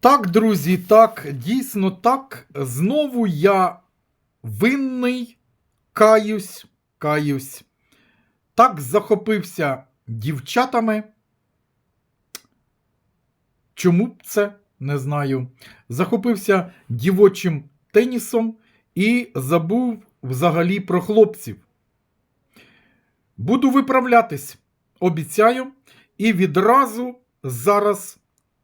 Так, друзі, так, дійсно так. Знову я винний, каюсь, каюсь. Так захопився дівчатами. Чому б це? Не знаю. Захопився дівочим тенісом і забув взагалі про хлопців. Буду виправлятись, обіцяю, і відразу зараз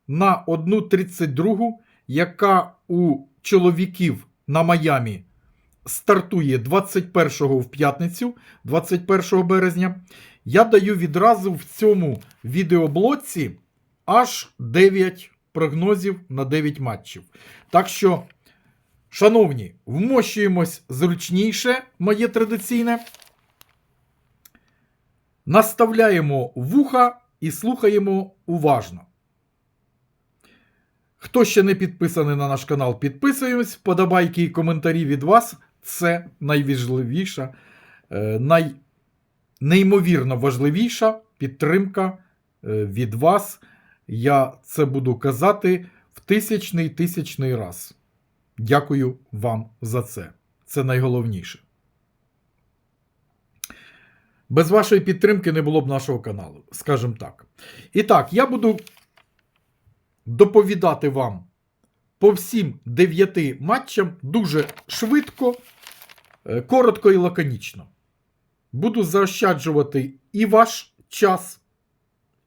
на 1.32, яка у чоловіків на Майамі стартує 21 в п'ятницю, 21 березня, я даю відразу в цьому відеоблоці аж 9 прогнозів на 9 матчів. Так що, шановні, вмощуємось зручніше, моє традиційне. Наставляємо вуха і слухаємо уважно. Хто ще не підписаний на наш канал, підписуємось. Подобайки і коментарі від вас це найважливіша, е, най... неймовірно важливіша підтримка е, від вас. Я це буду казати в тисячний тисячний раз. Дякую вам за це. Це найголовніше. Без вашої підтримки не було б нашого каналу, скажімо так. І так, я буду доповідати вам по всім дев'яти матчам дуже швидко, е, коротко і лаконічно. Буду заощаджувати і ваш час,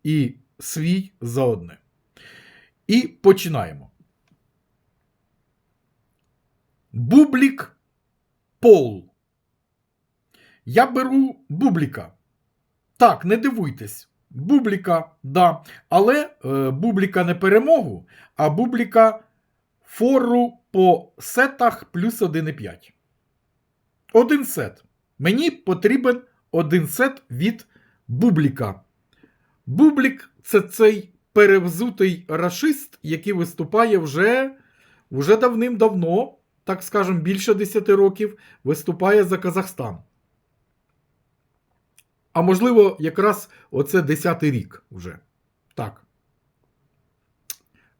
і свій заодне. І починаємо. Бублік Пол. Я беру Бубліка. Так, не дивуйтесь. Бубліка, да. Але е, Бубліка не перемогу, а Бубліка фору по сетах плюс 1,5. Один сет. Мені потрібен один сет від Бубліка. Бублік це цей перевзутий рашист, який виступає вже, вже давним-давно, так скажемо, більше 10 років, виступає за Казахстан. А можливо, якраз оце 10-й рік вже. Так.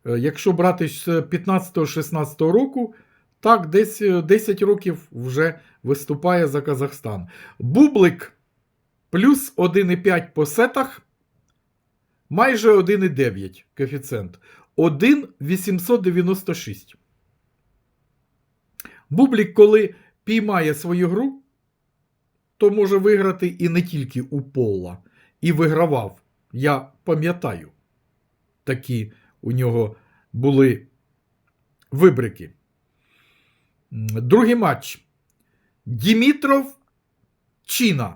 Е, Якщо брати з 15-16 року, так, десь е, 10 років вже виступає за Казахстан. Бублик плюс 1,5 по сетах, майже 1,9 коефіцієнт. 1,896. Бублік, коли піймає свою гру, то може виграти і не тільки у пола. І вигравав. Я пам'ятаю, такі у нього були вибрики. Другий матч. Дімітров Чіна.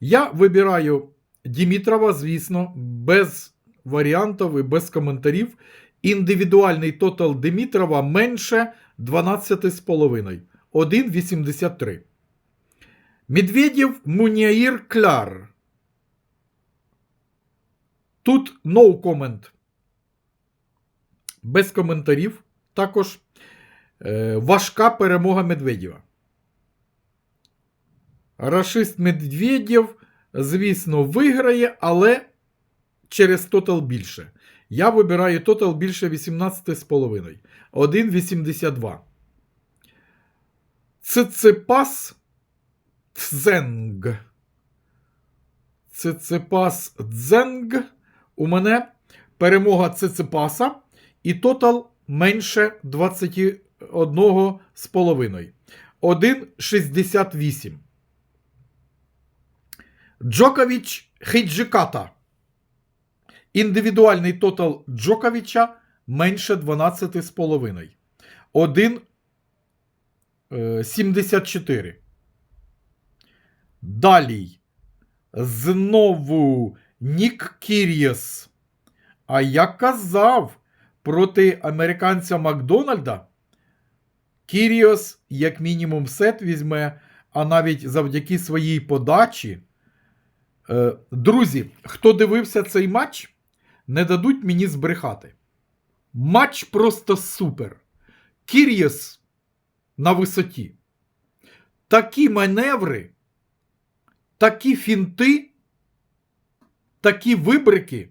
Я вибираю Дімітрова, звісно, без варіантів і без коментарів. Індивідуальний тотал Дімітрова менше 12,5. 1,83. Медведєв Муніаїр Кляр. Тут no comment. Без коментарів. Також е, важка перемога Медведєва. Рашист Медведєв, звісно, виграє, але через тотал більше. Я вибираю тотал більше 18,5. 1,82. Циципас Цзенг. Циципас Дзенг. У мене перемога Циципаса і тотал менше 21,5. 1,68. Джокович Хейджиката. Індивідуальний тотал Джоковича менше 12,5. 1,74. Далі. Знову Нік Кір'єс. А я казав проти американця Макдональда. Кіріос, як мінімум, сет візьме, а навіть завдяки своїй подачі. Е, Друзі, хто дивився цей матч, не дадуть мені збрехати. Матч просто супер. Кір'єс на висоті. Такі маневри, такі фінти, такі вибрики.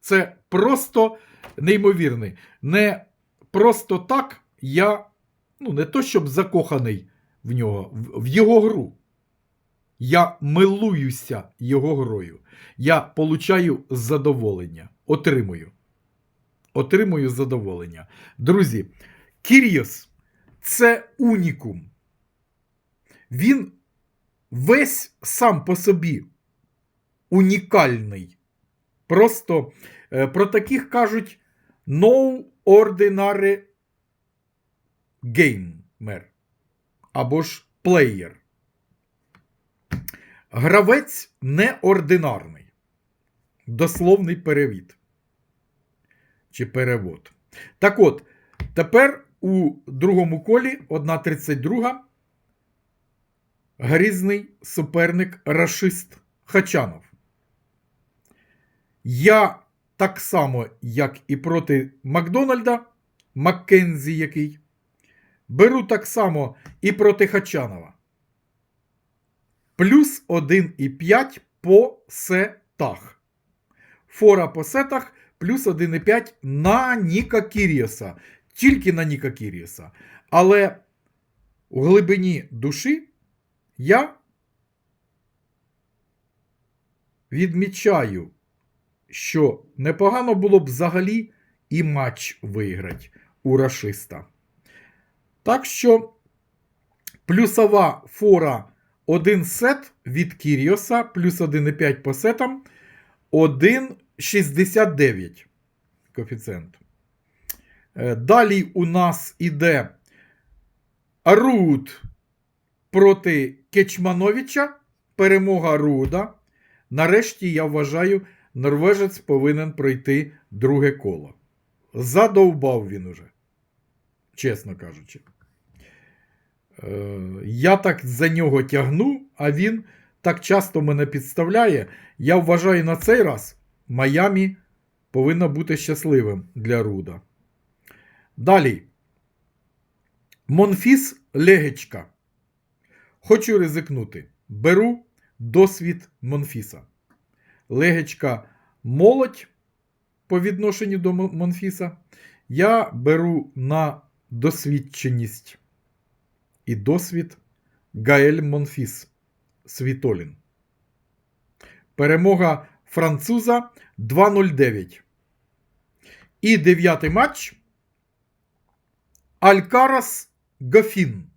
Це просто неймовірний. Не просто так я, ну, не то щоб закоханий в нього, в, його гру. Я милуюся його грою. Я получаю задоволення. Отримую. Отримую задоволення. Друзі, Кіріос це унікум. Він весь сам по собі унікальний. Просто е, про таких кажуть no ordinary gamer або ж player. Гравець неординарний. Дословний перевід. Чи перевод. Так от, тепер у другому колі 1.32 грізний суперник Рашист Хачанов. Я так само, як і проти Макдональда, Маккензі який, беру так само і проти Хачанова. Плюс 1,5 по сетах. Фора по сетах плюс 1,5 на Ніка Кіріоса. Тільки на Ніка Кіріоса. Але у глибині душі я відмічаю, що непогано було б взагалі і матч виграти у рашиста. Так що плюсова фора 1 сет від Кіріоса, плюс 1,5 по сетам, 1,69 коефіцієнт. Е, Далі у нас іде Руд проти Кечмановича. Перемога Руда. Нарешті, я вважаю, норвежець повинен пройти друге коло. Задовбав він уже, чесно кажучи. Е, Я так за нього тягну, а він так часто мене підставляє. Я вважаю, на цей раз Майамі повинно бути щасливим для Руда. Далі. Монфіс Легечка. Хочу ризикнути. Беру досвід Монфіса. Легечка молодь по відношенню до Монфіса. Я беру на досвідченість і досвід Гаель Монфіс Світолін. Перемога француза 2-0-9. І дев'ятий матч. Алькарас Гафін.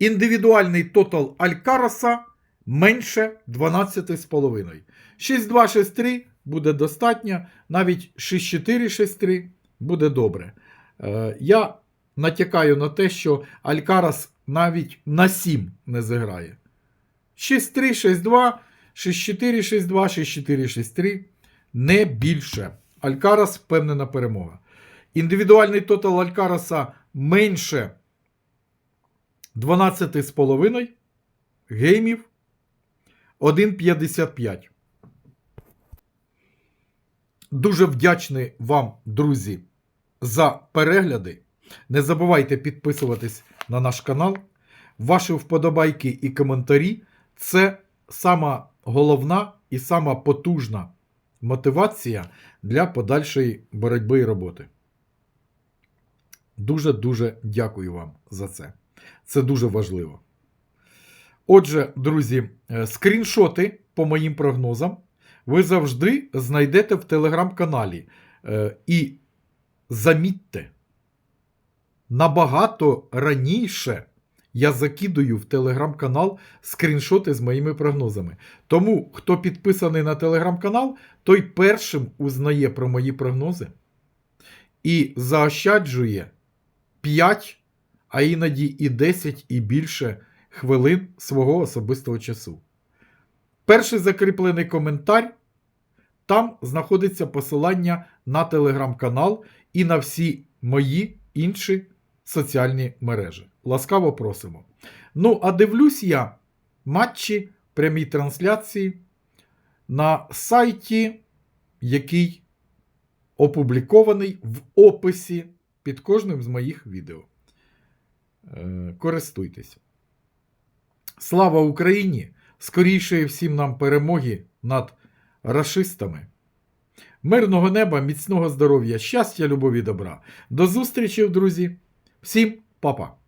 Індивідуальний тотал Алькараса менше 12,5. 6-2, 6-3 буде достатньо. Навіть 6-4, 6-3 буде добре. Е, я натякаю на те, що Алькарас навіть на 7 не зіграє. 6-3, 6-2, 6-4, 6-2, 6-4, 6-3. Не більше. Алькарас впевнена перемога. Індивідуальний тотал Алькараса менше 12,5 геймів 1,55. Дуже вдячний вам, друзі, за перегляди. Не забувайте підписуватись на наш канал. Ваші вподобайки і коментарі це сама головна і сама потужна мотивація для подальшої боротьби і роботи. Дуже-дуже дякую вам за це. Це дуже важливо. Отже, друзі, е, скріншоти по моїм прогнозам ви завжди знайдете в телеграм-каналі. Е, І замітьте, набагато раніше я закидую в телеграм-канал скріншоти з моїми прогнозами. Тому, хто підписаний на телеграм-канал, той першим узнає про мої прогнози і заощаджує 5, а іноді і 10 і більше хвилин свого особистого часу. Перший закріплений коментар. Там знаходиться посилання на телеграм-канал і на всі мої інші соціальні мережі. Ласкаво просимо. Ну, а дивлюсь я матчі прямій трансляції на сайті, який опублікований в описі під кожним з моїх відео. Е, Користуйтесь. Слава Україні! Скоріше всім нам перемоги над расистами. Мирного неба, міцного здоров'я, щастя, любові, добра. До зустрічі, друзі. Всім па-па.